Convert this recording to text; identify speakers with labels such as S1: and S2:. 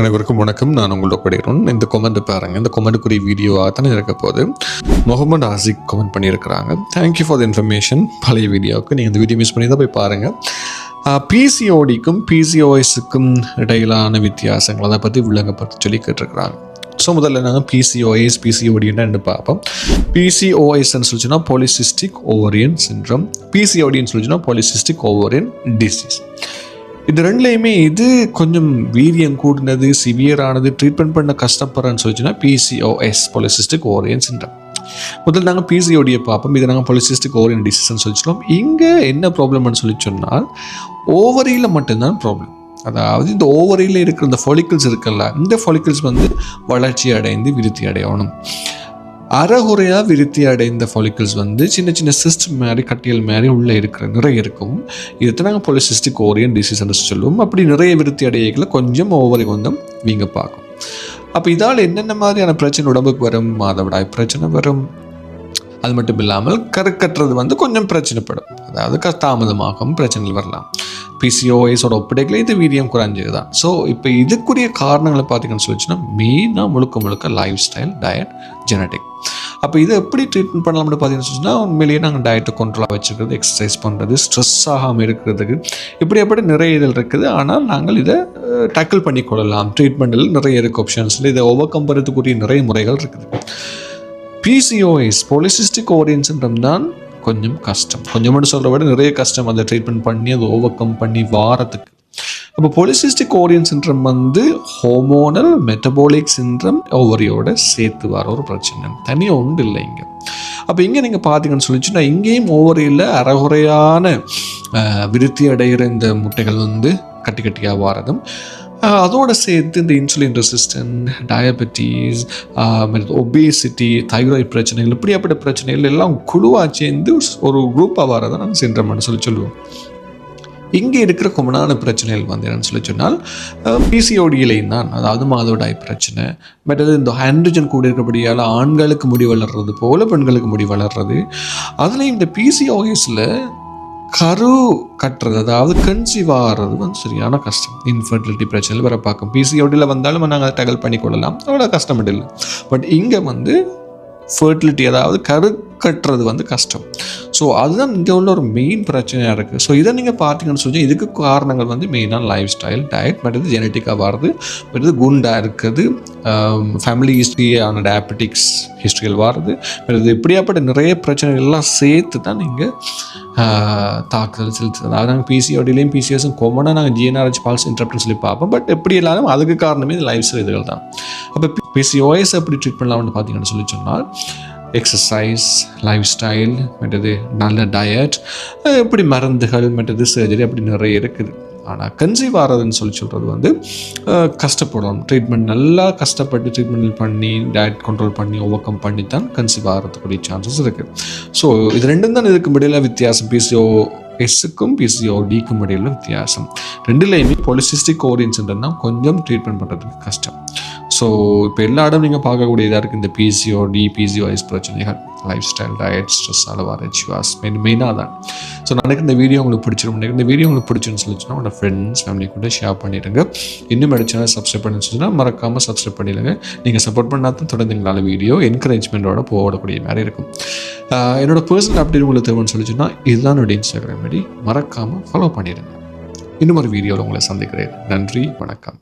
S1: அனைவருக்கும் வணக்கம். நான் உங்களோட படிக்கிறோம் இந்த கொமெண்ட் பாருங்க. இந்த கொமெண்ட்டுக்குரிய வீடியோவாக தானே இருக்க போது முகமது ஆசிக் கமெண்ட் பண்ணியிருக்கிறாங்க. Thank you for the information பழைய வீடியோவுக்கு நீங்கள் இந்த வீடியோ மிஸ் பண்ணி தான் போய் பாருங்கள் பிசிஓடிக்கும் பிசிஓஎஸுக்கும் இடையிலான வித்தியாசங்கள் அதை பற்றி விளங்கப்பட்டு சொல்லி கேட்டிருக்கிறாங்க. ஸோ முதல்ல நாங்கள் பிசிஓஎஸ் பிசிஓடின்னு பார்ப்போம். பிசிஓஎஸ்ன்னு சொல்லிச்சுன்னா பாலிசிஸ்டிக் ஓவரியன் சின்ட்ரம் பிசிஓடின்னு சொல்லிச்சுன்னா பாலிசிஸ்டிக் ஓவரியன் டிசீஸ் இது ரெண்டுலேயுமே இது கொஞ்சம் வீரியம் கூடினது சிவியரானது ட்ரீட்மெண்ட் பண்ண கஷ்டப்படுறேன்னு சொல்லிச்சுன்னா பிசிஓஎஸ் பொலிசிஸ்டிக் ஓரியன் சின்ட்ரம் முதல்ல நாங்கள் பிசிஓடியை பார்ப்போம். இதை நாங்கள் பொலிசிஸ்டிக் ஓரியன் டிசீஸ்ன்னு சொல்லிச்சுனோம் இங்கே என்ன ப்ராப்ளம்னு சொல்லி சொன்னால் ஓவரியில் மட்டும்தான் ப்ராப்ளம் அதாவது இந்த ஓவரியில் இருக்கிற இந்த ஃபொலிக்கிள்ஸ் இருக்குல்ல இந்த ஃபொலிக்கிள்ஸ் வந்து வளர்ச்சி அடைந்து விருத்தி அடையணும். அறகுறையாக விருத்தி அடைந்த ஃபாலிக்கல்ஸ் வந்து சின்ன சின்ன சிஸ்ட் மாதிரி கட்டியல் மாதிரி உள்ளே இருக்கிற நிறைய இருக்கும். இதை நாங்கள் பொலிசிஸ்டிக் ஓரியன் டிசீஸ் என்று சொல்லுவோம் அப்படி நிறைய விருத்தி அடையகளை கொஞ்சம் ஒவ்வொரு கொஞ்சம் வீங்க பார்க்கும் அப்போ இதால் என்னென்ன மாதிரியான பிரச்சனை உடம்புக்கு வரும்? மாதவிடாய் பிரச்சனை வரும். அது மட்டும் இல்லாமல் கருக்கட்டுறது வந்து கொஞ்சம் பிரச்சனைப்படும். அதாவது க தாமதமாகவும் பிரச்சனைகள் வரலாம். பிசிஓஎஸோட ஒப்படைகள் இது வீரியம் குறைஞ்சது தான் ஸோ இப்போ இதுக்குரிய காரணங்களை பார்த்தீங்கன்னு சொல்லிச்சுன்னா மெயினாக முழுக்க முழுக்க லைஃப் ஸ்டைல் டயட் ஜெனட்டிக் அப்போ இதை எப்படி ட்ரீட்மெண்ட் பண்ணலாம்னு பார்த்தீங்கன்னு சொன்னால் உண்மையிலேயே நாங்கள் டயட்டை கண்ட்ரோலாக வச்சுக்கிறது எக்ஸசைஸ் பண்ணுறது ஸ்ட்ரெஸ் ஆகாமல் இருக்கிறதுக்கு இப்படி எப்படி நிறைய இதில் இருக்குது. ஆனால் நாங்கள் இதை டேக்கிள் பண்ணி கொள்ளலாம். ட்ரீட்மெண்ட்டில் நிறைய இருக்குது ஆப்ஷன்ஸில் இதை ஓவர் கம் பண்ணுறதுக்குரிய நிறைய முறைகள் இருக்குது. பிசிஓஎஸ் போலிசிஸ்டிக் ஓரியன்ஸ் தான் கொஞ்சம் கஷ்டம். கொஞ்சம்னு சொல்கிற விட நிறைய கஷ்டம் அதை ட்ரீட்மெண்ட் பண்ணி அதை ஓவர் கம் பண்ணி வாரத்துக்கு. அப்போ பொலிசிஸ்டிக் ஓரியன் சின்ரம் வந்து ஹோமோனல் மெட்டபாலிக் சின்ரம் ஓவரியோட சேர்த்து வர ஒரு பிரச்சனை. தனியாக உண்டு இல்லை இங்கே. அப்போ இங்கே நீங்கள் பார்த்தீங்கன்னு சொல்லிச்சுன்னா இங்கேயும் ஓவரியில் அறகுறையான விருத்தி அடைகிற இந்த முட்டைகள் வந்து கட்டி கட்டியாக வாரதும் Uh, அதோடு சேர்த்து இந்த insulin resistant diabetes obesity thyroid பிரச்சனைகள் இப்படியாப்பட்ட பிரச்சனைகள் எல்லாம் குழுவாக சேர்ந்து ஒரு குரூப்பாக வரதை நாங்கள் சின்ரம்னு சொல்லி சொல்லுவோம். இங்கே இருக்கிற கொமனான பிரச்சனைகள் வந்து என்னன்னு சொல்லி சொன்னால் uh, பிசிஓடி பிசிஓடியிலையும் தான் அதாவது மாதவிடாய் பிரச்சனை மற்றது இந்த ஹைண்ட்ரஜன் கூட இருக்கபடியால் ஆண்களுக்கு முடி வளர்றது போல பெண்களுக்கு முடி வளர்றது. அதுலேயும் இந்த பிசிஓஎஸில் கரு கட்டுறது அதாவது கன்சீவ் ஆகிறது வந்து சரியான கஷ்டம். இன்ஃபர்டிலிட்டி பிரச்சனை வர பார்க்கும். பிசிஓடியில் வந்தாலும் நாங்கள் டகல் பண்ணி கொள்ளலாம். அவ்வளோ கஷ்டம் இல்லை. பட் இங்கே வந்து ஃபர்டிலிட்டி அதாவது கரு கட்டுறது வந்து கஷ்டம். ஸோ அதுதான் இங்கே உள்ள ஒரு மெயின் பிரச்சனையாக இருக்குது ஸோ இதை நீங்கள் பார்த்தீங்கன்னு சொல்லி இதுக்கு காரணங்கள் வந்து மெயினாக லைஃப் ஸ்டைல் டயட் மற்றது ஜெனட்டிக்காக வருது. மற்றது குண்டாக இருக்குது. ஃபேமிலி ஹிஸ்ட்ரியான டயபெட்டிக்ஸ் ஹிஸ்ட்ரிகள் வருது. மற்றது இப்படியாப்பட்ட நிறைய பிரச்சனைகள்லாம் சேர்த்து தான் நீங்கள் தாக்குதல் செலுத்து அதாவது நாங்கள் பிசிஓடிலையும் பிசிஎஸும் கொமனாக நாங்கள் ஜிஎன்ஆர்ஹெச் பால்ஸ் இன்டர்ப்ட்னு சொல்லி பார்ப்போம். பட் எப்படி இல்லாலும் அதுக்கு காரணமே இந்த லைஃப் ஸ்டைல் இதுகள் தான். அப்போ பிசிஓஎஸ் எப்படி ட்ரீட் பண்ணலாம்னு பார்த்தீங்கன்னு சொல்லி சொன்னால் எக்ஸசைஸ் லைஃப் ஸ்டைல் மற்றது நல்ல டயட் இப்படி மருந்துகள் மற்றது சர்ஜரி அப்படி நிறைய இருக்குது. ஆனால் கன்சீவ் ஆகிறதுன்னு சொல்லி சொல்கிறது வந்து கஷ்டப்படும். ட்ரீட்மெண்ட் நல்லா கஷ்டப்பட்டு ட்ரீட்மெண்ட் பண்ணி டயட் கண்ட்ரோல் பண்ணி ஓவர் கம் பண்ணி தான் கன்சீவ் ஆகிறதுக்குரிய சான்சஸ் இருக்குது ஸோ இது ரெண்டும் தான் இதுக்கு இடையில வித்தியாசம். பிசிஓ எஸ்ஸுக்கும் பிசிஓ டிக்கும் இடையில வித்தியாசம். ரெண்டுலேயுமே பொலிசிஸ்டிக் ஓரியன்ஸ் தான் கொஞ்சம் ட்ரீட்மெண்ட் பண்ணுறதுக்கு கஷ்டம். ஸோ இப்போ எல்லா இடம் நீங்கள் பார்க்கக்கூடியதாக இருக்குது இந்த பிசிஓ டி பிசிஓஎஸ் பிரச்சனைகள் லைஃப் ஸ்டைல் டயட் ஸ்ட்ரெஸ் அளவார் ஹெச்யூஆஸ் மெயின் மெயினாக தான். ஸோ நினைக்கிற இந்த வீடியோ உங்களுக்கு பிடிச்சிரும். நினைக்கிற இந்த வீடியோ உங்களுக்கு பிடிச்சுன்னு சொல்லிச்சுன்னா உங்களோட ஃப்ரெண்ட்ஸ் ஃபேமிலி கூட ஷேர் பண்ணிடுங்க. இன்னும் அடிச்சாலும் சப்ஸ்கிரைப் பண்ணி சொல்லிச்சுன்னா மறக்காமல் சப்ஸ்கிரைப் பண்ணிடுங்க. நீங்கள் சப்போர்ட் பண்ணால் தான் தொடர்ந்து எங்களால் வீடியோ என்கரேஜ்மெண்ட்டோட போடக்கூடிய மாதிரி இருக்கும். என்னோட பர்சனல் அப்டேட் உங்களுக்கு தேவைன்னு சொல்லிச்சுன்னா இதுதான் என்னோட இன்ஸ்டாகிராம் ஐடி. மறக்காமல் ஃபாலோ பண்ணிடுங்க. இன்னும் ஒரு வீடியோவில் உங்களை சந்திக்கிறேன். நன்றி வணக்கம்.